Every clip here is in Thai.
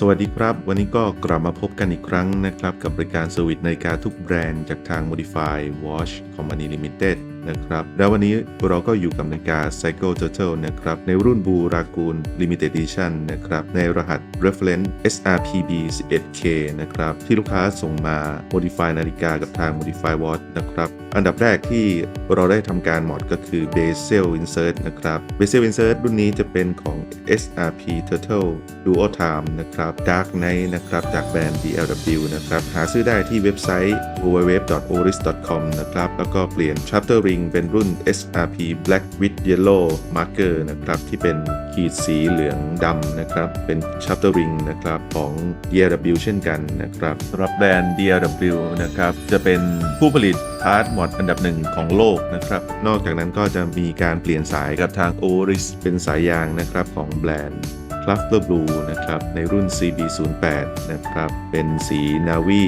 สวัสดีครับ วันนี้ก็กลับมาพบกันอีกครั้งนะครับ กับบริการเซอร์วิสนาฬิกาทุกแบรนด์จากทาง Modify Watch Company Limited นะครับ แล้ววันนี้เราก็อยู่กับนาฬิกา Cycle Turtle นะครับ ในรุ่น Blue Ragoon Limited Edition นะครับ ในรหัส Reference SRPB 11K นะครับ ที่ลูกค้าส่งมา Modify นาฬิกากับทาง Modify Watch นะครับ อันดับแรกที่เราได้ทำการหมอดก็คือ Bezel Insert นะครับ Bezel Insert รุ่นนี้จะเป็นของ SRP Turtle Duo Time นะครับ Dark Knight นะครับ จากแบรนด์ DLW นะครับ หาซื้อได้ที่เว็บไซต์ www.oris.com นะครับ แล้วก็เปลี่ยน Chapter Ring เป็นรุ่น SRP Black with Yellow Marker นะครับที่เป็นขีดสีเหลืองดำนะครับเป็น Chapter Ring นะครับของ DLW เช่นกันนะครับสำหรับแบรนด์ DLW นะครับจะเป็นผู้ผลิตพาร์ทมอดอันดับหนึ่งของโลกนะครับนอกจากนั้นก็จะมีการเปลี่ยนสายกับทาง Oris เป็นสายยางนะครับของแบรนด์ Cluster Blue นะครับในรุ่น CB08 นะครับเป็นสี Navi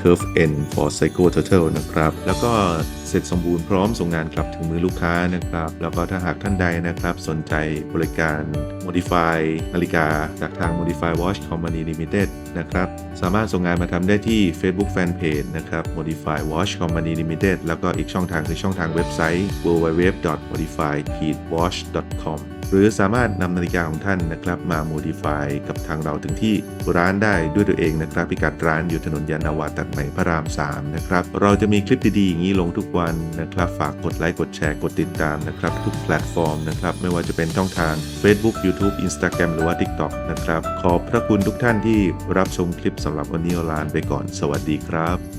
Curve N for Psycho Turtle นะครับ แล้วก็เสร็จสมบูรณ์พร้อมส่งงานกลับถึงมือลูกค้านะครับ แล้วก็ถ้าหากท่านใดนะครับ สนใจบริการ Modify นาฬิกา จากทาง Modify Watch Company Limited นะครับ สามารถส่งงานมาทำได้ที่ Facebook Fanpage นะครับ Modify Watch Company Limited แล้วก็อีกช่องทางคือช่องทางเว็บไซต์ www.modify-watch.com หรือสามารถนำนาฬิกาของท่านนะครับมา modify กับทางเราถึงที่ร้านได้ด้วยตัวเองนะครับ พิกัดร้านอยู่ถนนยานนาวาตัดใหม่พระราม 3 นะครับ เราจะมีคลิปดีๆ อย่างนี้ลงทุกวันนะครับ ฝากกดไลค์กดแชร์กดติดตามนะครับ ทุกแพลตฟอร์มนะครับ ไม่ว่าจะเป็นช่องทาง Facebook YouTube Instagram หรือว่า TikTok นะครับ ขอบพระคุณทุกท่านที่รับชมคลิปสำหรับวันนี้ลาไปก่อน สวัสดีครับ